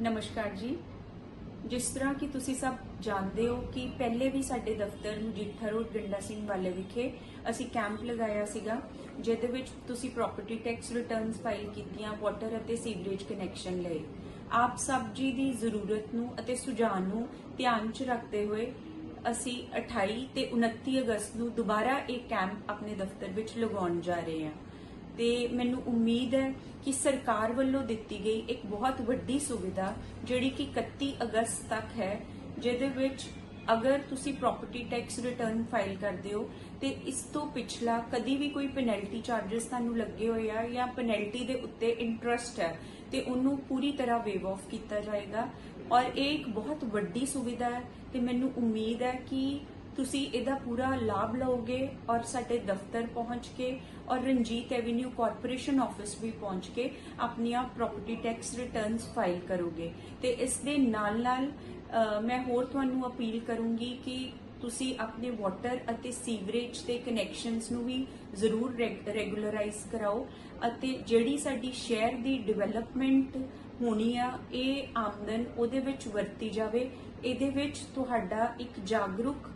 ਨਮਸਕਾਰ ਜੀ। ਜਿਸ ਤਰ੍ਹਾਂ ਕਿ ਤੁਸੀਂ ਸਭ ਜਾਣਦੇ ਹੋ ਕਿ ਪਹਿਲੇ ਵੀ ਸਾਡੇ ਦਫ਼ਤਰ ਮਜੀਠਾ ਰੋਡ ਗੰਡਾ ਸਿੰਘ ਵਾਲੇ ਵਿਖੇ ਅਸੀਂ ਕੈਂਪ ਲਗਾਇਆ ਸੀਗਾ, ਜਿਹਦੇ ਵਿੱਚ ਤੁਸੀਂ ਪ੍ਰਾਪਰਟੀ ਟੈਕਸ ਰਿਟਰਨਸ ਫਾਈਲ ਕੀਤੀਆਂ ਵਾਟਰ ਅਤੇ ਸੀਵਰੇਜ ਕਨੈਕਸ਼ਨ ਲਈ ਆਪ ਸਭ ਜੀ ਦੀ ਜ਼ਰੂਰਤ ਨੂੰ ਅਤੇ ਸੁਝਾਅ ਨੂੰ ਧਿਆਨ 'ਚ ਰੱਖਦੇ ਹੋਏ ਅਸੀਂ 28 ਤੇ 29 ਅਗਸਤ ਨੂੰ ਦੁਬਾਰਾ ਇਹ ਕੈਂਪ ਆਪਣੇ ਦਫ਼ਤਰ ਵਿੱਚ ਲਗਾਉਣ ਜਾ ਰਹੇ ਹਾਂ। ਤੇ ਮੈਨੂੰ ਉਮੀਦ ਹੈ ਕਿ ਸਰਕਾਰ ਵੱਲੋਂ ਦਿੱਤੀ ਗਈ ਇੱਕ ਬਹੁਤ ਵੱਡੀ ਸੁਵਿਧਾ, ਜਿਹੜੀ ਕਿ 31 ਅਗਸਤ ਤੱਕ ਹੈ, ਜਿਹਦੇ ਵਿੱਚ ਅਗਰ ਤੁਸੀਂ ਪ੍ਰਾਪਰਟੀ ਟੈਕਸ ਰਿਟਰਨ ਫਾਈਲ ਕਰਦੇ ਹੋ, ਤੇ ਇਸ ਤੋਂ ਪਿਛਲਾ ਕਦੀ ਵੀ ਕੋਈ ਪੈਨਲਟੀ ਚਾਰजेस ਤੁਹਾਨੂੰ ਲੱਗੇ ਹੋਏ ਆ ਜਾਂ ਪੈਨਲਟੀ ਦੇ ਉੱਤੇ ਇੰਟਰਸਟ ਹੈ, ਤੇ ਉਹਨੂੰ ਪੂਰੀ ਤਰ੍ਹਾਂ ਵੇਵ ਆਫ ਕੀਤਾ ਜਾਏਗਾ। ਔਰ ਇਹ ਇੱਕ ਬਹੁਤ ਵੱਡੀ ਸੁਵਿਧਾ ਹੈ, ਤੇ ਮੈਨੂੰ ਉਮੀਦ ਹੈ ਕਿ ਤੁਸੀਂ ਇਹਦਾ ਪੂਰਾ ਲਾਭ ਲਓਗੇ ਔਰ ਸਾਡੇ ਦਫ਼ਤਰ ਪਹੁੰਚ ਕੇ ਔਰ ਰਣਜੀਤ ਐਵੇਨਿਊ ਕਾਰਪੋਰੇਸ਼ਨ ਆਫਿਸ ਵੀ ਪਹੁੰਚ ਕੇ ਆਪਣੀਆਂ ਪ੍ਰਾਪਰਟੀ ਟੈਕਸ ਰਿਟਰਨਸ ਫਾਈਲ ਕਰੋਗੇ। ਤੇ ਇਸ ਦੇ ਨਾਲ ਨਾਲ ਮੈਂ ਹੋਰ ਤੁਹਾਨੂੰ ਅਪੀਲ ਕਰੂੰਗੀ ਕਿ ਤੁਸੀਂ ਆਪਣੇ ਵਾਟਰ ਅਤੇ ਸੀਵਰੇਜ ਦੇ ਕਨੈਕਸ਼ਨਸ ਨੂੰ ਵੀ ਜ਼ਰੂਰ ਰੈਗੂਲਰਾਈਜ਼ ਕਰਾਓ ਅਤੇ ਜਿਹੜੀ ਸਾਡੀ ਸ਼ਹਿਰ ਦੀ ਡਿਵੈਲਪਮੈਂਟ ਹੋਣੀ ਆ, ਇਹ ਆਮਦਨ ਉਹਦੇ ਵਿੱਚ ਵਰਤੀ ਜਾਵੇ। ਇਹਦੇ ਵਿੱਚ ਤੁਹਾਡਾ ਇੱਕ ਜਾਗਰੂਕ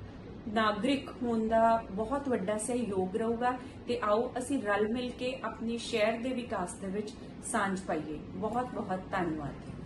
ਨਾਗਰਿਕ ਹੋਣ ਦਾ ਬਹੁਤ ਵੱਡਾ ਸਹਿਯੋਗ ਰਹੂਗਾ ਤੇ ਆਓ ਅਸੀਂ ਰਲ ਮਿਲ ਕੇ ਆਪਣੇ ਸ਼ਹਿਰ ਦੇ ਵਿਕਾਸ ਦੇ ਵਿੱਚ ਸਾਂਝ ਪਾਈਏ। ਬਹੁਤ ਬਹੁਤ ਧੰਨਵਾਦ।